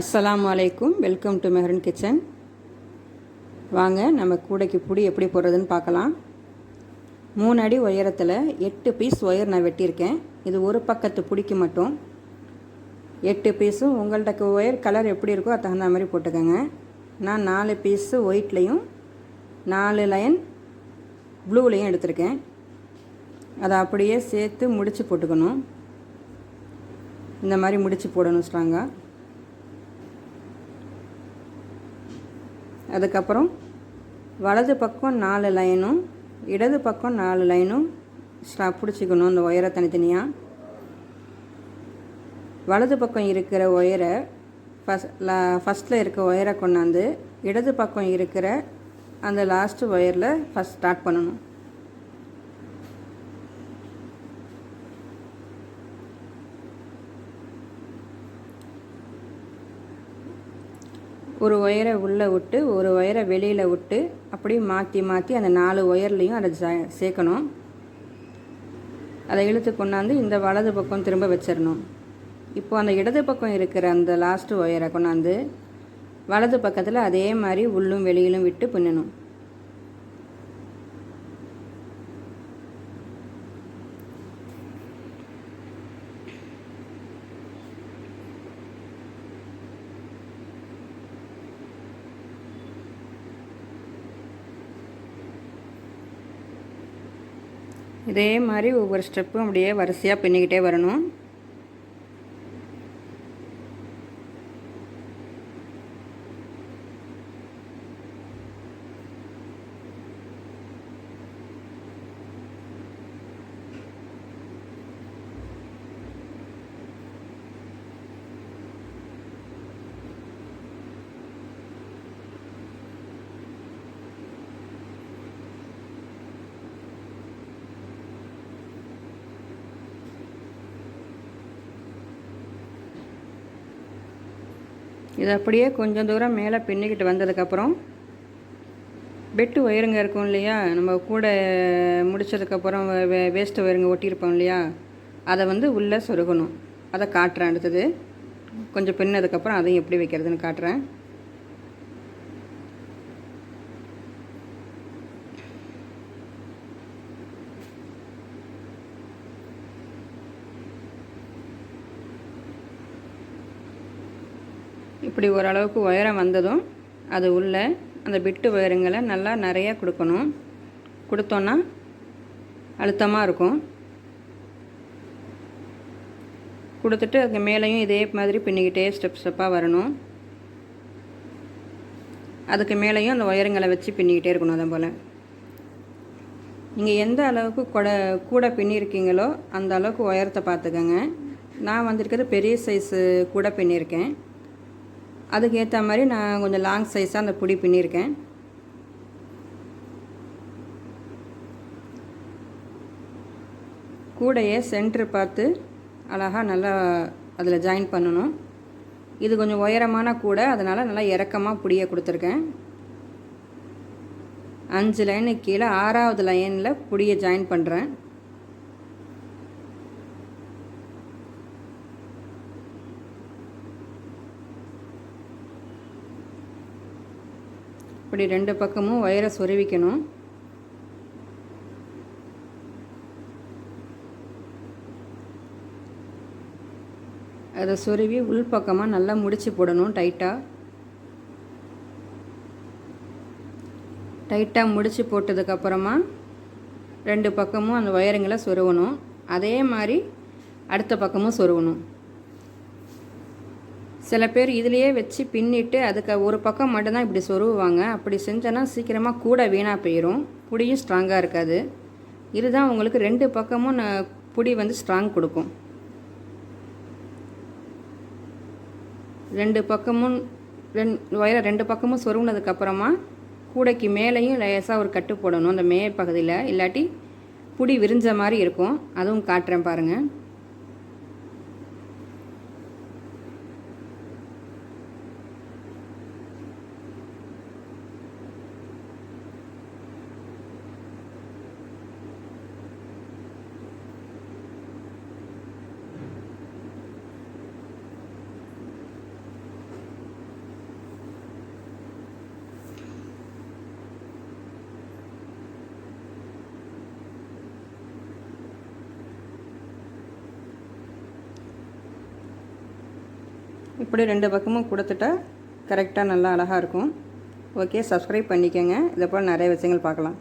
அஸ்லாம் வலைக்கும் welcome to மெஹரன் kitchen வாங்க நம்ம கூடைக்கு பிடி எப்படி போடுறதுன்னு பார்க்கலாம். மூணு அடி உயரத்தில் எட்டு பீஸ் ஒயர் நான் வெட்டியிருக்கேன். இது ஒரு பக்கத்து பிடிக்கு மட்டும். எட்டு பீஸும் உங்கள்கிட்ட ஒயர் கலர் எப்படி இருக்கோ அது தகுந்த மாதிரி போட்டுக்கோங்க. நான் நாலு பீஸு ஒயிட்லேயும் நாலு லைன் ப்ளூலேயும் எடுத்திருக்கேன். அதை அப்படியே சேர்த்து முடித்து போட்டுக்கணும். இந்த மாதிரி முடித்து போடணும் ஸ்ட்ராங்காக அதுக்கப்புறம் வலது பக்கம் நாலு லைனும் இடது பக்கம் நாலு லைனும் ஸ்டா பிடிச்சிக்கணும் அந்த ஒயரை தனித்தனியாக வலது பக்கம் இருக்கிற ஒயரை ஃபஸ்ட் லா ஃபஸ்ட்டில் இருக்க ஒயரை கொண்டாந்து இடது பக்கம் இருக்கிற அந்த லாஸ்ட்டு ஒயரில் ஃபஸ்ட் ஸ்டார்ட் பண்ணணும். ஒரு ஒயரை உள்ளே விட்டு ஒரு ஒயரை வெளியில் விட்டு அப்படியே மாற்றி மாற்றி அந்த நாலு ஒயர்லேயும் அதை சேர்க்கணும். அதை இழுத்து கொண்டாந்து இந்த வலது பக்கம் திரும்ப வச்சிடணும். இப்போ அந்த இடது பக்கம் இருக்கிற அந்த லாஸ்ட்டு ஒயரை கொண்டாந்து வலது பக்கத்தில் அதே மாதிரி உள்ளும் வெளியிலும் விட்டு பின்னணும். இதே மாதிரி ஒவ்வொரு ஸ்டெப்பும் அப்படியே வரிசையாக பின்னிக்கிட்டே வரணும். இது அப்படியே கொஞ்சம் தூரம் மேலே பின்னிக்கிட்டு வந்ததுக்கப்புறம் பெட்டு ஒயருங்க இருக்கும் இல்லையா? நம்ம கூட முடிச்சதுக்கப்புறம் வே வேஸ்ட்டு ஒயருங்க ஒட்டியிருப்போம் இல்லையா? அதை வந்து உள்ளே சொருகணும். அதை காட்டுறேன் அடுத்தது. கொஞ்சம் பின்னதுக்கப்புறம் அதையும் எப்படி வைக்கிறதுன்னு காட்டுறேன். இப்படி ஓரளவுக்கு உயரம் வந்ததும் அது உள்ளே அந்த பிட்டு உயரங்களை நல்லா நிறைய கொடுக்கணும். கொடுத்தோன்னா அழுத்தமாக இருக்கும். கொடுத்துட்டு அதுக்கு மேலேயும் இதே மாதிரி பின்னிக்கிட்டே ஸ்டெப் ஸ்டெப்பாக வரணும். அதுக்கு மேலேயும் அந்த ஒயருங்களை வச்சு பின்னிக்கிட்டே இருக்கணும் அதே போல். நீங்கள் எந்த அளவுக்கு கொடை கூட பின்னிருக்கீங்களோ அந்த அளவுக்கு உயரத்தை பார்த்துக்கோங்க. நான் வந்திருக்கிறது பெரிய சைஸு கூட பின்னிருக்கேன். அதுக்கு ஏற்ற மாதிரி நான் கொஞ்சம் லாங் சைஸாக அந்த புடி பின்னியிருக்கேன் கூடையே சென்ட்ரு பார்த்து அழகாக நல்லா அதில் ஜாயின் பண்ணணும். இது கொஞ்சம் உயரமான கூடை அதனால் நல்லா இறக்கமாக புடியை கொடுத்துருக்கேன். அஞ்சு லைனுக்கு கீழே ஆறாவது லைனில் புடியை ஜாயின் பண்ணுறேன் இப்படி ரெண்டு பக்கமும் ஒயரை சொருவிக்கணும் அதை சொருவி உள் பக்கமாக நல்லா முடிச்சு போடணும் டைட்டாக டைட்டாக முடிச்சு போட்டதுக்கப்புறமா ரெண்டு பக்கமும் அந்த ஒயருங்களை சொருகணும் அதே மாதிரி அடுத்த பக்கமும் சொருகணும் சில பேர் இதுலேயே வச்சு பின்னிட்டு அதுக்கு ஒரு பக்கம் மட்டும்தான் இப்படி சொருவுவாங்க. அப்படி செஞ்சோன்னா சீக்கிரமாக கூட வீணாக போயிடும் புடியும் ஸ்ட்ராங்காக இருக்காது. இதுதான் உங்களுக்கு ரெண்டு பக்கமும் புடி வந்து ஸ்ட்ராங் கொடுக்கும். ரெண்டு பக்கமும் ரெண் ஒயரை ரெண்டு பக்கமும் சொருவுனதுக்கப்புறமா கூடைக்கு மேலேயும் லேசாக ஒரு கட்டு போடணும் அந்த மே பகுதியில். இல்லாட்டி புடி விரிஞ்ச மாதிரி இருக்கும். அதுவும் காட்டுறேன் பாருங்கள் இப்படி ரெண்டு பக்கமும் கொடுத்துட்டா கரெக்டாக நல்லா அழகாக இருக்கும். ஓகே சப்ஸ்கிரைப் பண்ணிக்கோங்க. இதை போல் நிறைய விஷயங்கள் பார்க்கலாம்.